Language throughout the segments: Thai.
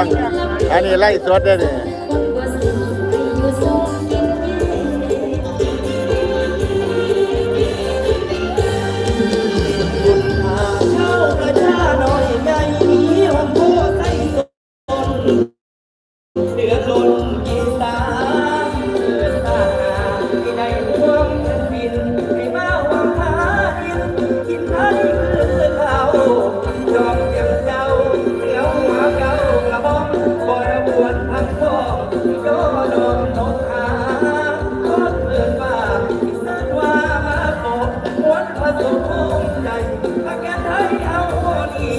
ฟังอันนี้ไล่สดเด้อนี่เบ่ระบวนพันพ่อโดอมตกหาก็เปิดบ้านสันว่ามาโปะวันผสมใจอาแกไทยเอาดี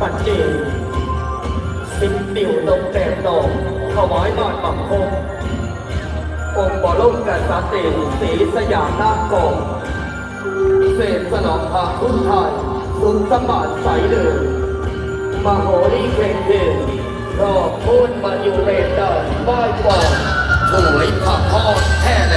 ปัจเจกสิบติวตกแต่งดอกถวายบาทบังคม องค์บรมกษัตริย์สีสยามนาคกองเศษสนองพระคุณไทยสุนสมบัติใสเดิมมโหรีเข่งเทนรอบพูดมาอยู่เรนเดอร์ไหว้ปอนหวยผักทอดแท้แหล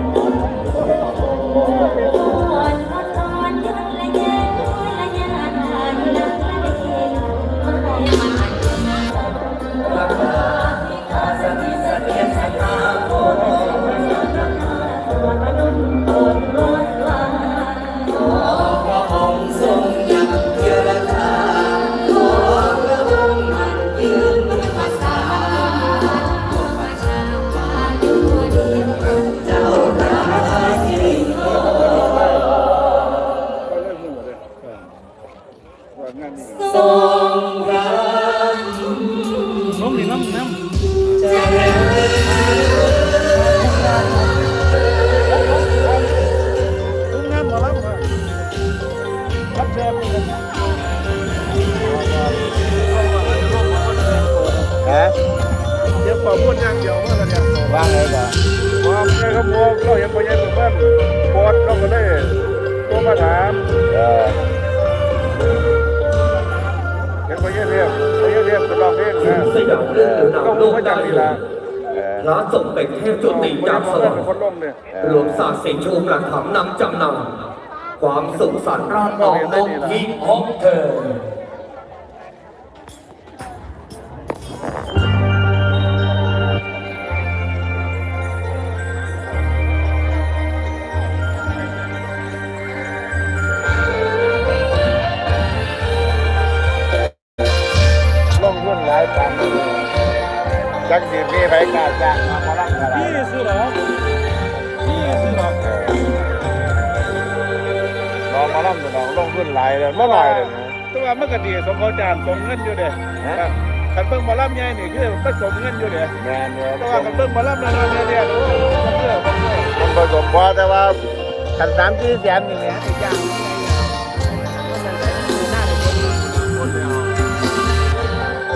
ทรงรักน้องนี่น้ำน้เจริญำตุ้งน้ำหมอลำรับเชิญฮะเดี๋ยวขอพูดอย่างเดียวเมื่อกันเนี่ยว่าไงล่ะพอในขบวนเราเห็นพญาสุพรรณปอดเราก็ได้ตัวมาถาม เออ พญาเรียบก็ลองเพลงนะสยามเรื่องหรือนามก็โลกได้จากนี่ละเออพระทรงเป็นเทพจุติจากสวรรค์หลงเนี่ยรวมศาสตร์สิงชูหลักธรรมนำจำนำความสุขสันต์ราชออกนกที่ของเธอ จักสิมีไปกล้าจ้างมาหมอลำอะไรนี่สิเหรอนี่สิเหรอลองหมอลำลองลงทุนหลายเลยเมื่อไหร่เลยนะตัวมันก็ดีสมเขาจานสมเงินอยู่เด้ขันเบิ่งหมอลำใหญ่นี่คือมันสมเงินอยู่เด้แมนเนี่ยแต่ว่าขันเบิ่งหมอลำน้อยๆเนี่ยโอ้มันเพื่อมันเพื่อมันผสมพอแต่ว่าขันสามสี่แสนนี่เนี่ยอีกอย่าง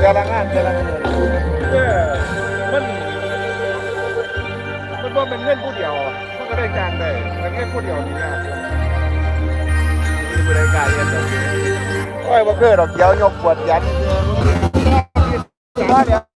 เจ้าละงานเจ้าละเงินเออมันมันว่าเป็นเงินผู้เดียว มันก็ได้กางได้แต่เงินผู้เดียวนี่ยากมีบริการเรียนแบบโอ้ยบ่เคยดอกเดียวยกปวดยันเดียว